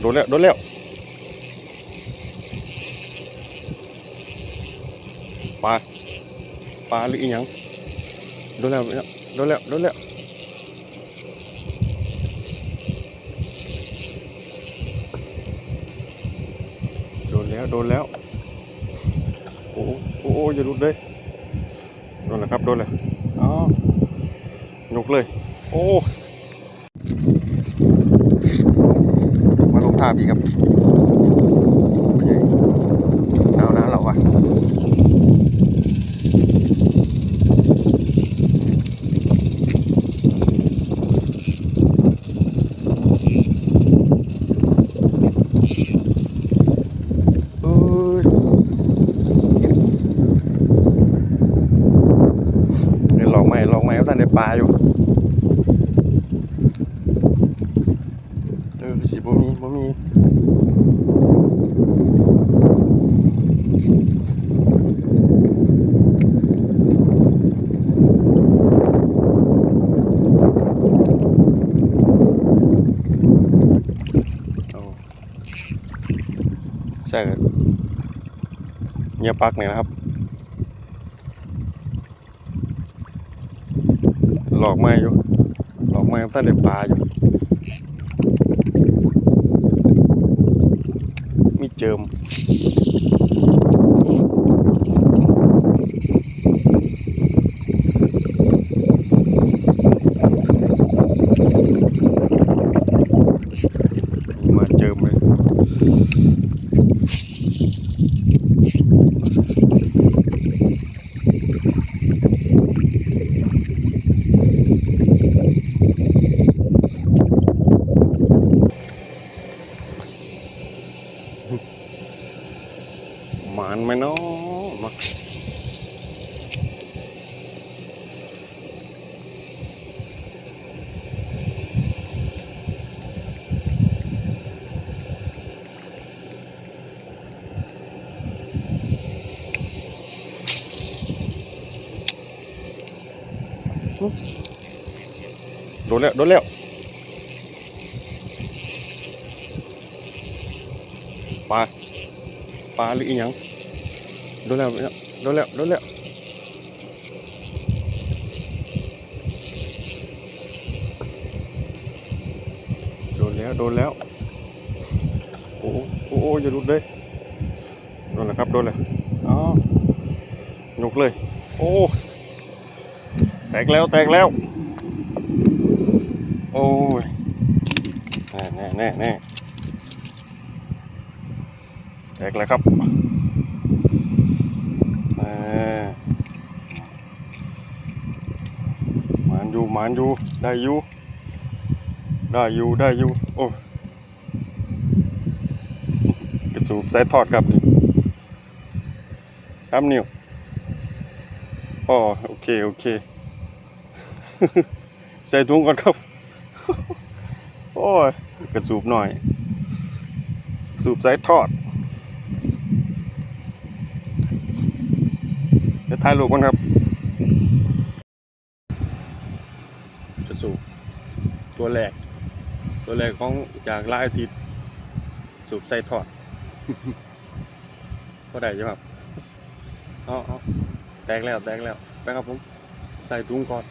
โดนแล้วโดนแล้วปลาปลาหรืออีหยังโดนแล้วโดนแล้วโดนแล้วโดนแล้วโดนแล้วโอ้โหอ้อย่าหลุดเลยโดนแล้วครับโดนแล้วอ๋อยกเลย โอ้ มาลงท่าพี่ครับเป็นไงหนาวนะเราอะเอ้ยเดี๋ยวลองไหมลองไหมครับท่านในปลาอยู่ เออ สิบ่มีบ่มีใช่เงียบปักเนี่ยนะครับ หลอกไม้อยู่ หลอกไม้ครับท่านเด็ปลาอยู่ มีเจิมมาเจิมเลย หมานไหมเน ปลาลาหรืออีหยังโดนแล้วโดนแล้วโดนแล้วโดนแล้วโดนแล้วโอ้โอ้โหอย่าหลุดเลยโดนแล้วครับโดนแล้วอ๋อยกเลย โอ้แตกแล้วแตกแล้ว โอ้ยแน่แน่แน่ กแล้วครับหมานอยู่หมานอยู่ได้อยู่ได้อยู่ได้อยู่โอ้ยกระสูบสายทอดครับนี่ครับนิวอ๋อโอเคโอเคใส่ถุงก่อนครับโอ้ยกระสูบหน่อย สูบสายทอดจะ ถ่ายรูปกันครับกระสูบตัวแรก ตัวแรกของจากลายอาทิตย์สูบใส่ถอดก็ได้ใช่ครับเอ๋อาแตกแล้วแตกแล้วไปครับผม ใส่ถุงก่อน